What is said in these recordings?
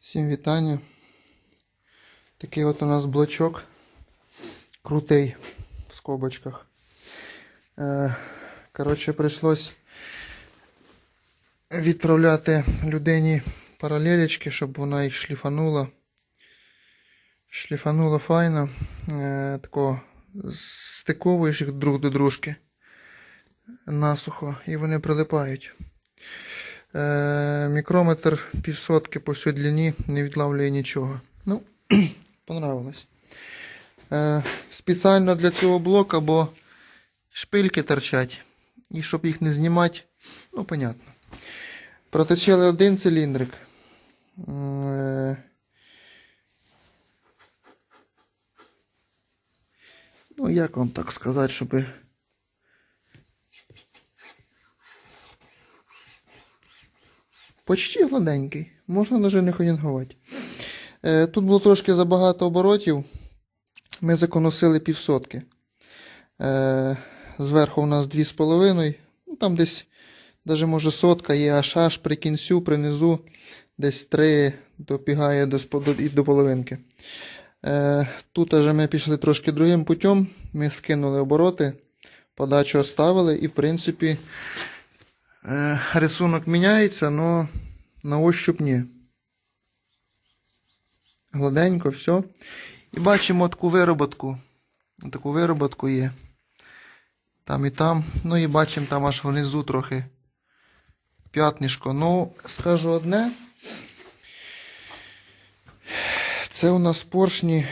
Всім вітання. Такий от у нас блочок. Крутий в скобочках. Е, коротше, прийшлось відправляти людині паралелечки, щоб вона їх шліфанула. Шліфанула файно. Е, тако стиковуєш їх друг до дружки насухо і вони прилипають. Е, мікрометр півсотки по всій длині не відлавлює нічого. Ну, понравилось. Е, спеціально для цього блока, бо шпильки торчать. І щоб їх не знімати, ну, понятно. Проточили один циліндрик. Е, ну, як вам так сказати, щоб. Почти гладенький. Можна навіть не ходінгувати. Е, тут було трошки забагато оборотів. Ми законосили півсотки. Е, зверху у нас 2,5. Ну, там десь, навіть може сотка є, аж аж при кінцю, при низу, десь 3 добігає до, і до половинки. Е, тут аж ми пішли трошки другим путем. Ми скинули обороти, подачу оставили і, в принципі, рисунок міняється, але на ощуп ні. Гладенько, все. І бачимо таку вироботку. Таку вироботку є. Там і там. Ну і бачимо там аж внизу трохи п'ятнишко. Ну, скажу одне. Це у нас поршні.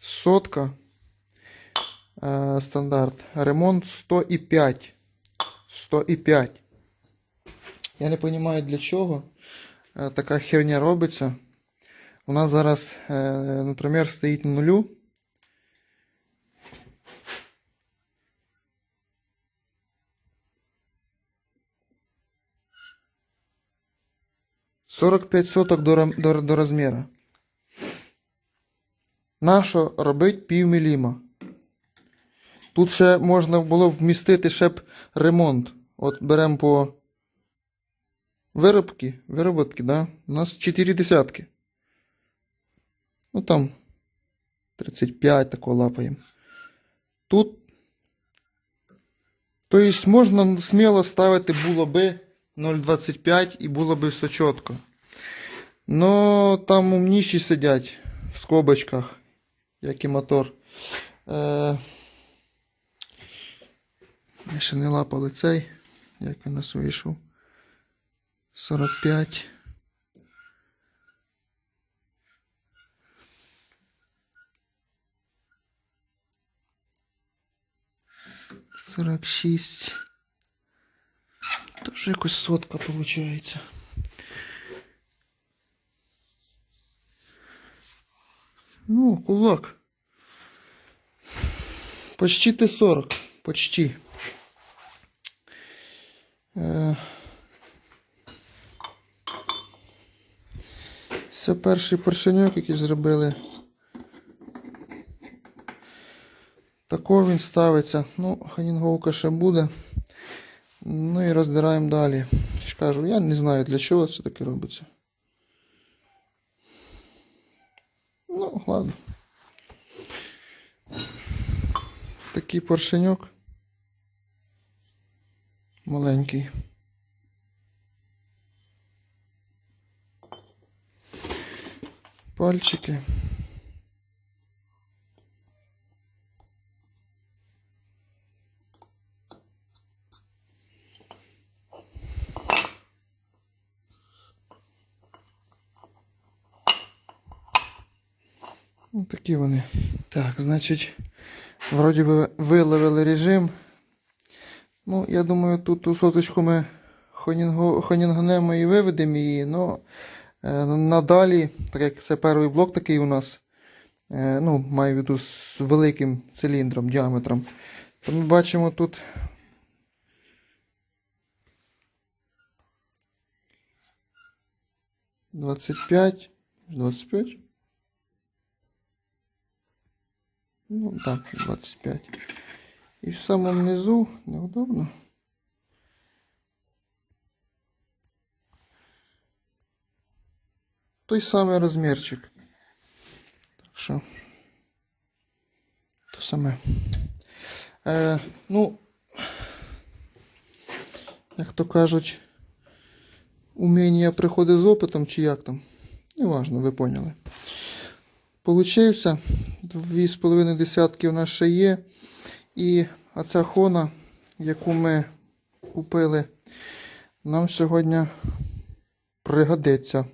Сотка. Е, стандарт. Ремонт 105. 105. Я не розумію для чого е, така херня робиться. У нас зараз е, стоїть на нулю. Сорок п'ять соток до, до, до розміру. Нащо робить пів міліма? Тут ще можна було б вмістити ще б ремонт. От беремо по виробки, вироботки, да? У нас 4 десятки. Ну там 35 такого лапаємо. Тут. Тобто можна сміло ставити було би 0,25 і було би все чітко. Но там умніші сидять в скобочках, як і мотор. Е, ми ще не лапали цей, як він нас вийшов. 45. Сорок шість. Тоже якось сотка получається. Ну, кулак. Почти Т-40. Почти. Е, Це перший поршеньок, який зробили. Тако він ставиться. Ну, ханінговка ще буде. Ну і роздираємо далі. Ж кажу, я не знаю для чого це таке робиться. Ну, ладно. Такий поршеньок. Маленький. Пальчики. Ну, такі вони. Так, значить, вроді би виловили режим. Ну, я думаю, тут ту соточку ми хонінгнемо і виведемо її, но е, надалі, так як це перший блок такий у нас, е, ну, маю в виду з великим циліндром, діаметром, то ми бачимо тут. Двадцять п'ять. Двадцять п'ять. Ну, так, 25. І в самому низу неудобно. Той самий розмірчик. Так що то саме. Е, Ну, як то кажуть, уміння приходить з опитом чи як там. Неважно, ви поняли. Получився. Дві з половиною десятки у нас ще є. І оця хона, яку ми купили, нам сьогодні пригодиться.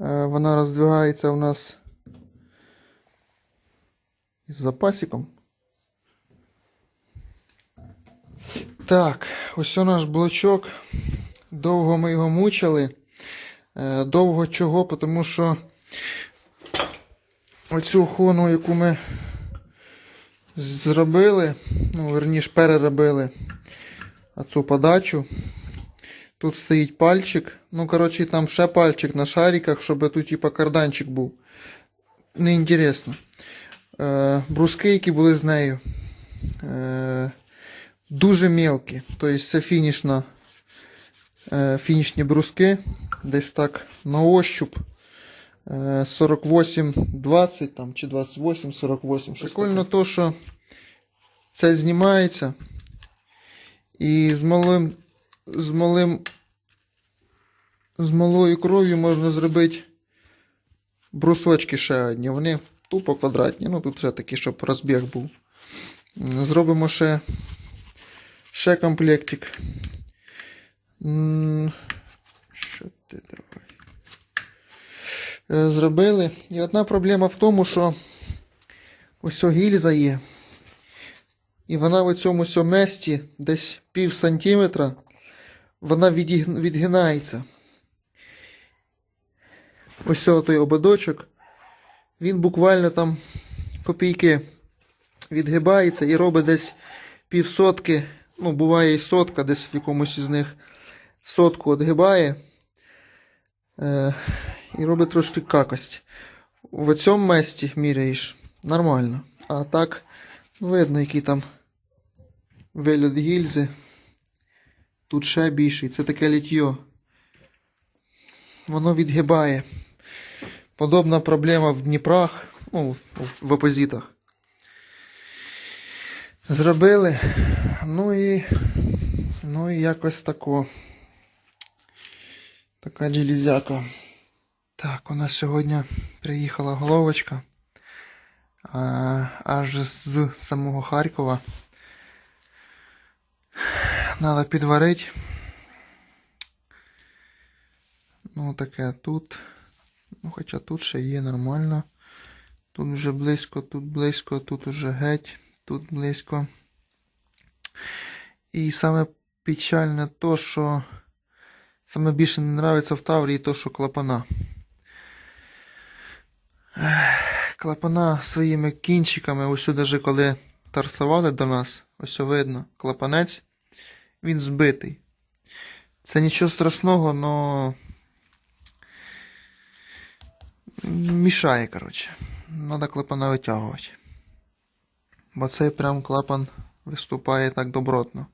Е, Вона роздвигається у нас із запасиком. Так, ось наш блочок. Довго ми його мучили. Е, Довго чого? Тому що оцю хону, яку ми зробили, ну, верніше, переробили цю подачу. Тут стоїть пальчик. Ну, коротше, там ще пальчик на шариках, щоб тут, типа, карданчик був. Неінтересно. Е, бруски, які були з нею. Е, дуже мелкі. Тобто це фінішна, е, фінішні бруски. Десь так на ощуп. Е, 48-20 там, чи 28-48. Прикольно то, що це знімається. І з малим, з малим, з малою кров'ю можна зробити брусочки ще одні. Вони тупо квадратні. Ну тут все таки, щоб розбіг був. Зробимо ще, ще комплектик. Що ти давай? Е, Зробили. І одна проблема в тому, що ось гільза є. І вона в цьому месті десь пів сантиметра, вона відгинається. Ось той ободочок. Він буквально там копійки відгибається і робить десь півсотки, ну, буває і сотка, десь в якомусь із них сотку відгибає. І робить трошки какость. В цьому месті міряєш нормально. А так видно, який там вигляд гільзи. Тут ще більший. Це таке літьо. Воно відгибає. Подобна проблема в Дніпрах, ну, в опозитах. Зробили. Ну і. Ну і якось тако. Така ділізяка. Так, у нас сьогодні приїхала головочка. А, аж з самого Харкова. Надо підварити. Ну, таке тут. Ну, хоча тут ще є нормально. Тут вже близько, тут близько, тут уже геть, тут близько. І саме печальне то, що саме більше не нравиться в Таврії, то, що клапана. Клапана своїми кінчиками, ось даже коли тарсували до нас, ось видно, клапанець, він збитий. Це нічого страшного, но мішає, коротше. Надо клапана витягувати. Бо цей прям клапан виступає так добротно.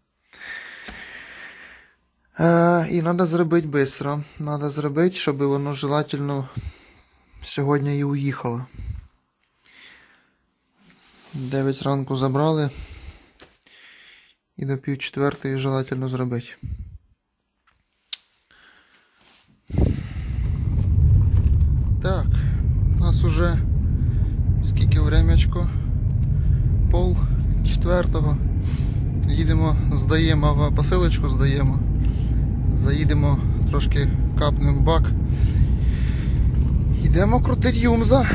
Е, і треба зробити швидко. Треба зробити, щоб воно желательно сьогодні і уїхало. 9 ранку забрали. І до пів четвертої желательно зробити. Так, у нас уже скільки времячко? Пол четвертого. Їдемо, здаємо посилочку, здаємо. Заїдемо, трошки капнемо бак. Йдемо крутить юмза.